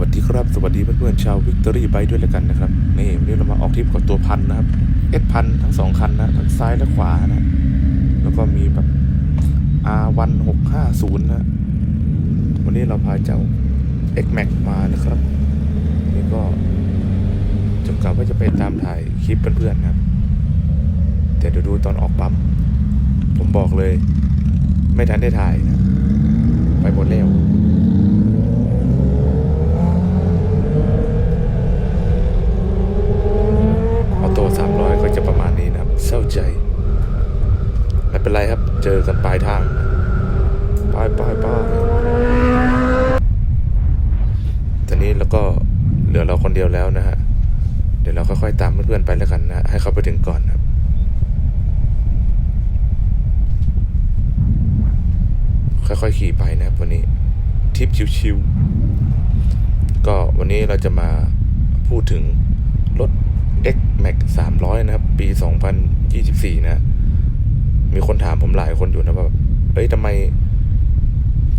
วัสดีครับ สวัสดีเพื่อนๆชาววิกตอรี่ไบด้วยแล้วกันนะครับ นี่วันนี้เรามาออกทริปกับตัวพันนะครับเอสพันทั้งสองคันนะทั้งซ้ายและขวานะแล้วก็มีแบบ R 1 6 5 0นย์นะวันนี้เราพาเจ้า X Max มานะครับนี่ก็จะกลับว่าจะไปตามถ่ายคลิปเพื่อนๆนะครับแต่เดี๋ยวดูตอนออกปั๊มผมบอกเลย ไม่ทันได้ถ่ายนะ ไปหมดแล้ว ออโต้สามร้อยก็จะประมาณนี้นะครับ เศร้าใจ ไม่เป็นไรครับ เจอกันปลายทางปลายปลายปลายตอนนี้แล้วก็เหลือเราคนเดียวแล้วนะฮะ เดี๋ยวเราค่อยๆตามเพื่อนๆไปแล้วกันนะ ให้เขาไปถึงก่อนครับค่อยๆขี่ไปนะครับวันนี้ทริปชิวๆก็วันนี้เราจะมาพูดถึงรถ X Max 300 นะครับ ปี 2024 นะ มีคนถามผมหลายคนอยู่นะว่าแบบเอ้ยทำไม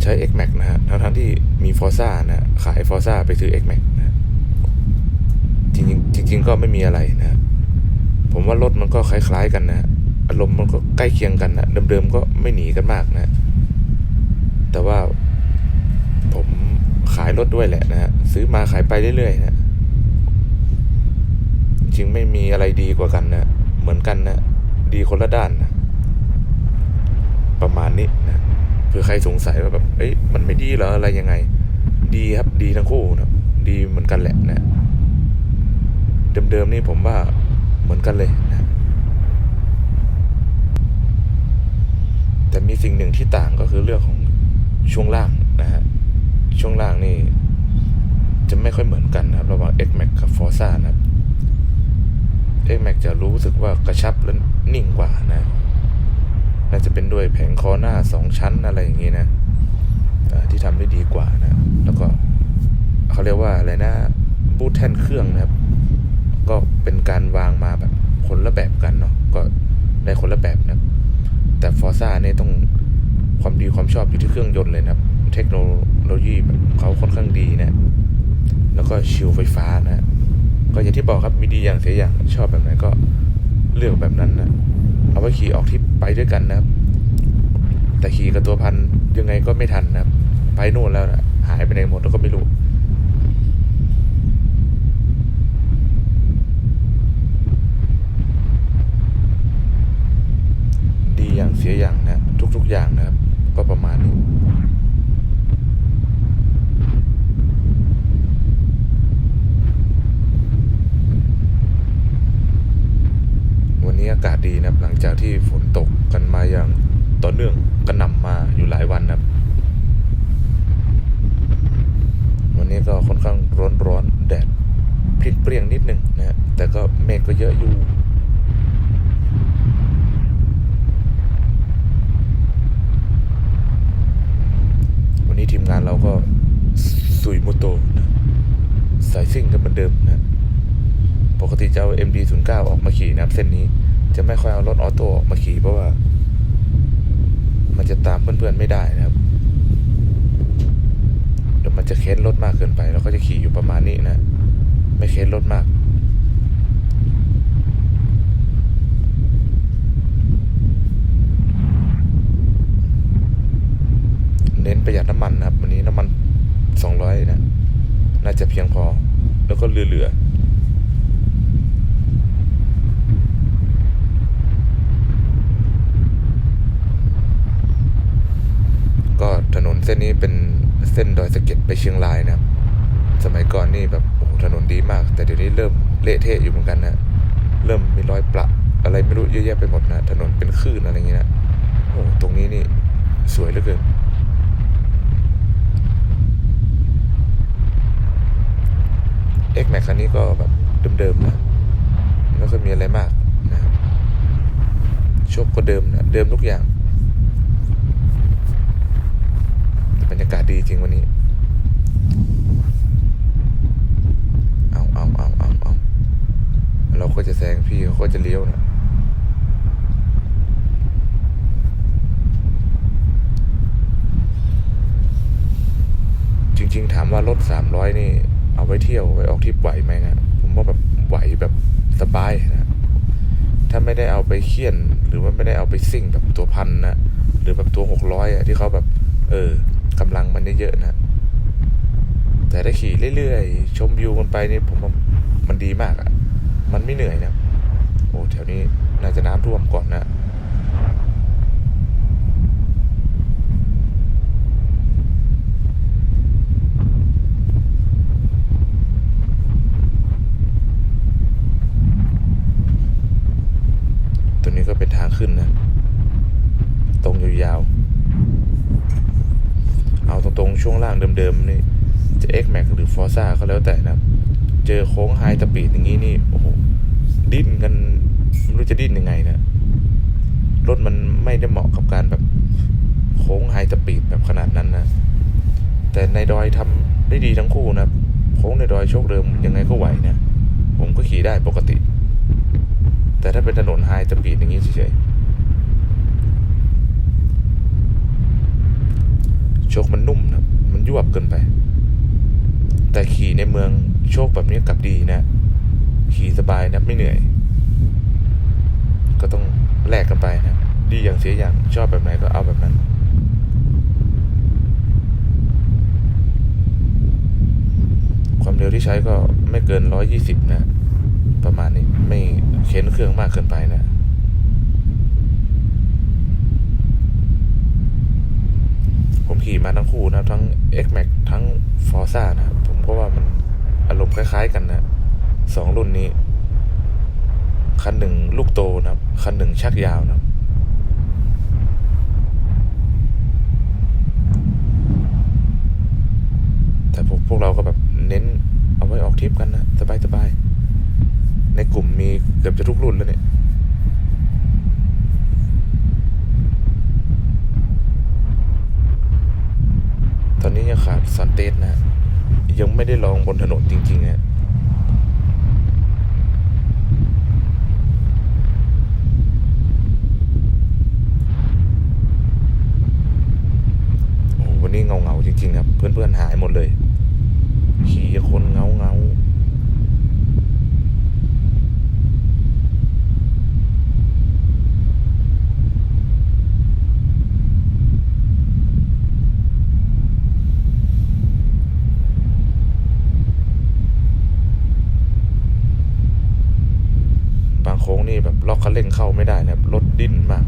ใช้ X Max นะฮะทั้งๆที่มี Forza นะขาย Forza ไปซื้อ X Max นะจริงจริงๆก็ไม่มีอะไรนะผมว่ารถมันก็คล้าย ๆ กันนะอารมณ์มันก็ใกล้เคียงกันนะเดิมๆก็ไม่หนีกันมากนะ แต่ว่าผมขายรถด้วยแหละนะฮะซื้อมาขายไปเรื่อยๆนะจริงๆไม่มีอะไรดีกว่ากันนะเหมือนกันนะดีคนละด้านนะ ประมาณนี้นะเผื่อใครสงสัยว่าแบบเอ้ยมันไม่ดีเหรออะไรยังไง ดีครับดีทั้งคู่นะดีเหมือนกันแหละนะเดิมๆนี่ผมว่าเหมือนกันเลยนะแต่มีสิ่งหนึ่งที่ต่างก็คือเรื่องของช่วงล่างนะฮะช่วงล่างนี่ จะไม่ค่อยเหมือนกันนะครับ ระหว่าง X Max กับ Forza นะครับ X Max จะรู้สึกว่ากระชับและนิ่งกว่านะ น่าจะเป็นด้วยแผงคอหน้าสองชั้นอะไรอย่างนี้นะที่ทำได้ดีกว่านะ แล้วก็เขาเรียกว่าอะไรนะบูทแท่นเครื่องนะครับ ก็เป็นการวางมาแบบคนละแบบกันเนาะก็ได้คนละแบบนะแต่ฟอร์ซ่าเนี่ยต้องความดีความชอบอยู่ที่เครื่องยนต์เลยนะครับ เทคโนโลยีแบบเขาค่อนข้างดีนะ แล้วก็ชิลไฟฟ้านะ ก็อย่างที่บอกครับมีดีอย่างเสียอย่างชอบแบบไหนก็เลือกแบบนั้นนะเอาไว้ขี่ออกทริป ไปด้วยกันนะครับ แต่ขี่กับตัวพันยังไงก็ไม่ทันนะครับ ไปนู่นแล้วนะหายไปไหนหมดแล้วก็ไม่รู้ดีอย่างเสียอย่างนะทุก ๆ อย่างนะครับ ก็ประมาณนี้นี้อากาศดีนะครับ หลัง จากที่ฝนตกกันมาอย่างต่อเนื่องกระหน่ำมาอยู่หลายวันครับ วันนี้ก็ค่อนข้างร้อนร้อนๆแดดเปรี้เปรี้ยงนิดนึงนะฮะแต่ก็เมฆก็เยอะอยู่วันนี้ทีมงานเราก็สุยมุโตนะสายซิ่งกันเหมือนเดิมนะ ปกติจะเอา MD09 ออกมาขี่นะครับเส้นนี้ จะไม่ค่อยเอารถออโต้ออกมาขี่เพราะว่า มันจะตามเพื่อนๆไม่ได้นะครับเดี๋ยวมันจะเค้นรถมากเกินไปเราก็จะขี่อยู่ประมาณนี้นะ ไม่เค้นรถมากเน้นประหยัดน้ำมันนะครับ วันนี้น้ำมัน200นะ น่าจะเพียงพอ แล้วก็เหลือๆ ก็ถนน เส้นนี้เป็นเส้นดอยสะเก็ดไปเชียงรายนะครับ สมัยก่อนนี่แบบโอ้ถนนดีมาก แต่เดี๋ยวนี้เริ่มเละเทะอยู่เหมือนกันนะเริ่มมีรอยประอะไรไม่รู้เยอะแยะไปหมดนะถนนเป็นคลื่นอะไรอย่างเงี้ยนะโอ้ตรงนี้นี่สวยเหลือเกินเอ็กแม็กคันนี้ก็แบบเดิมๆนะไม่ค่อยมีอะไรมากนะครับโชคก็เดิมนะเดิมทุกอย่าง บ รยากาศดีจริงวันนี้ เอาเอาเอาเอาเอาเราก็จะแซงพี่เขาก็จะเลี้ยวนะจริง ๆ ถามว่ารถสามร้อยนี่ เอาไว้เที่ยวไว้ออกทริปไหวไหมนะ ผมว่าแบบไหวแบบสบายนะ ถ้าไม่ได้เอาไปเคี่ยน หรือว่าไม่ได้เอาไปซิ่งแบบตัวพันนะ หรือแบบตัวหกร้อยอะที่เขาแบบ เออ กำลังมันเยอะๆนะ แต่ถ้าขี่เรื่อยๆ ชมวิวกันไปนี่ผมว่ามันดีมากอะ่ะ มันไม่เหนื่อยนะ โอ้แถวนี้น่าจะน้ำท่วมก่อนนะตัวนี้ก็เป็นทางขึ้นนะ ตรงยาวๆ เอาตรงๆ ช่วงล่างเดิมๆนี่จะ X Max หรือ Forza ก็แล้วแต่นะครับ เจอโค้งไฮสปีดอย่างนี้นี่โอ้โหดิ้นกันไม่รู้จะดิ้นยังไงนะรถมันไม่ได้เหมาะกับการแบบโค้งไฮสปีดแบบขนาดนั้นนะ แต่ในดอยทำได้ดีทั้งคู่นะโค้งในดอยโชคเดิมยังไงก็ไหวนะ ผมก็ขี่ได้ปกติ แต่ถ้าเป็นถนนไฮสปีดอย่างนี้เฉยๆโชคมันนุ่มนะ ยวบเกินไป แต่ขี่ในเมืองโชคแบบนี้กลับดีนะ ขี่สบายนะไม่เหนื่อย ก็ต้องแลกกันไปนะ ดีอย่างเสียอย่างชอบแบบไหนก็เอาแบบนั้น ความเร็วที่ใช้ก็ไม่เกินร้อยยี่สิบนะ ประมาณนี้ไม่เค้นเครื่องมากเกินไปนะ ผ มาทั้งคู่นะทั้ง X Max ทั้ง Forza นะครับ ผมก็ว่ามันอารมณ์คล้าย ๆ กันนะสองรุ่นนี้ คันหนึ่งลูกโตนะครับ คันหนึ่งชักยาวนะครับแต่พวกพวกเราก็แบบเน้นเอาไว้ออกทริปกันนะ สบายๆในกลุ่มมีเกือบจะทุกรุ่นแล้วเนี่ย ตอนนี้ยังขาดซันเตสนะ ยังไม่ได้ลองบนถนนจริงๆนะโอ้วันนี้เงาๆจริงๆครับ เพื่อนๆหายหมดเลย ขี่คนเงาเงาๆ บางโค้งนี่แบบล็อกคันเร่งเข้าไม่ได้นะครับรถดิ้นมาก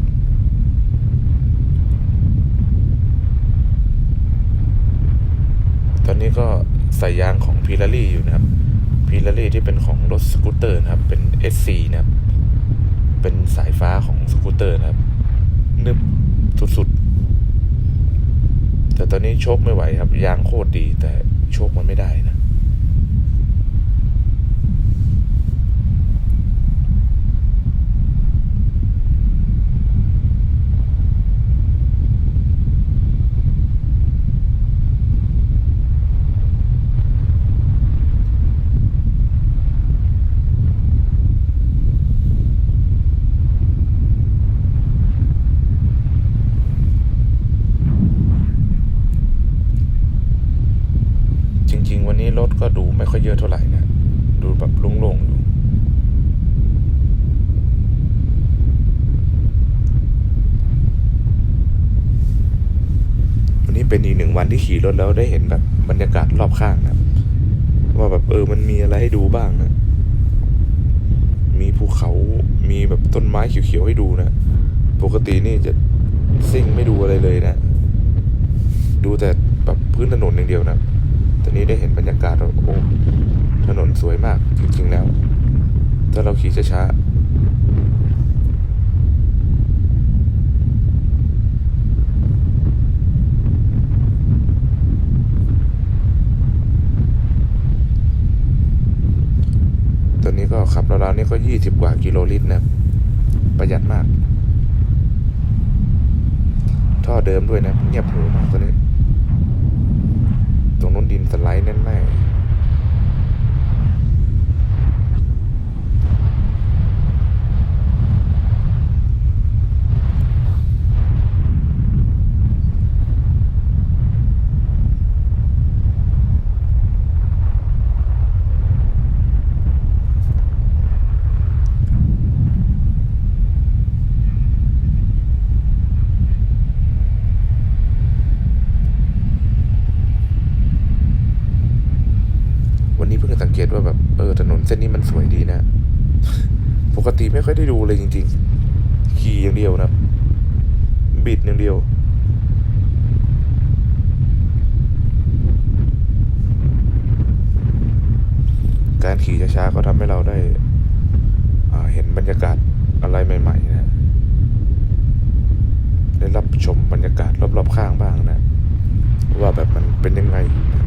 ตอนนี้ก็ใส่ยางของพีลารี่อยู่นะครับพีลารี่ที่เป็นของรถสกูตเตอร์นะครับ เป็น SC นะครับ เป็นสายฟ้าของสกูตเตอร์นะครับ นึบสุดๆ แต่ตอนนี้โชคไม่ไหวครับ ยางโคตรดีแต่โชคมันไม่ได้นะ จริง ๆ วันนี้รถ ก็ดูไม่ค่อยเยอะเท่าไหร่นะ ดูแบบโล่งๆอยู่วันนี้เป็นอีกหนึ่งวันที่ขี่รถแล้วได้เห็นแบบบรรยากาศรอบข้างนะว่าแบบเออมันมีอะไรให้ดูบ้างนะ มีภูเขา มีแบบต้นไม้เขียวๆให้ดูนะ ปกตินี่จะซิ่งไม่ดูอะไรเลยนะ ดูแต่แบบพื้นถนนอย่างเดียวนะ ตอนนี้ได้เห็นบรรยากาศแล้วโอ้ถนนสวยมากจริง ๆ แล้ว ถ้าเราขี่ช้าๆตอนนี้ก็ขับราวๆนี่ก็ยี่สิบกว่ากิโลลิตรนะประหยัดมาก ท่อเดิมด้วยนะ เงียบหูมากตอน นู้นดินสไลด์แน่ๆ ตว่าแบบเออถนนเส้นนี้มันสวยดีนะ ปกติไม่ค่อยได้ดูเลยจริง ๆ ขี่อย่างเดียวนะบิดอย่างเดียวการขี่ช้าๆก็ทำให้เราได้เห็นบรรยากาศอะไรใหม่ๆนะ ได้รับชมบรรยากาศรอบๆข้างบ้างนะ ว่าแบบมันเป็นยังไงนะ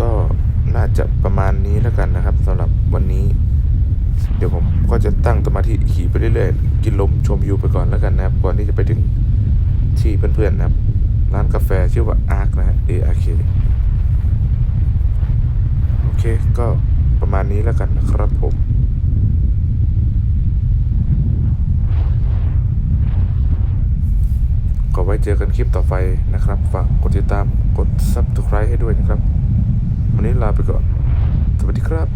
ก็น่าจะประ มาณนี้แล้วกันนะครับสำหรับวันนี้ เดี๋ยวผมก็จะตั้งสมาธิขี่ไปเรื่อยๆ กินลมชมวิวไปก่อนแล้วกันนะครับ ก่อนที่จะไปถึงที่เพื่อนๆนะครับ ร้านกาแฟชื่อว่า ARK นะฮะ A R K โอเคก็ประมาณนี้แล้วกันนะครับผมขอไว้เจอกันคลิปต่อไปนะครับ ฝากกดติดตามกด subscribe ให้ด้วยนะครับ วันนี้ลาไปก่อน สวัสดีครับ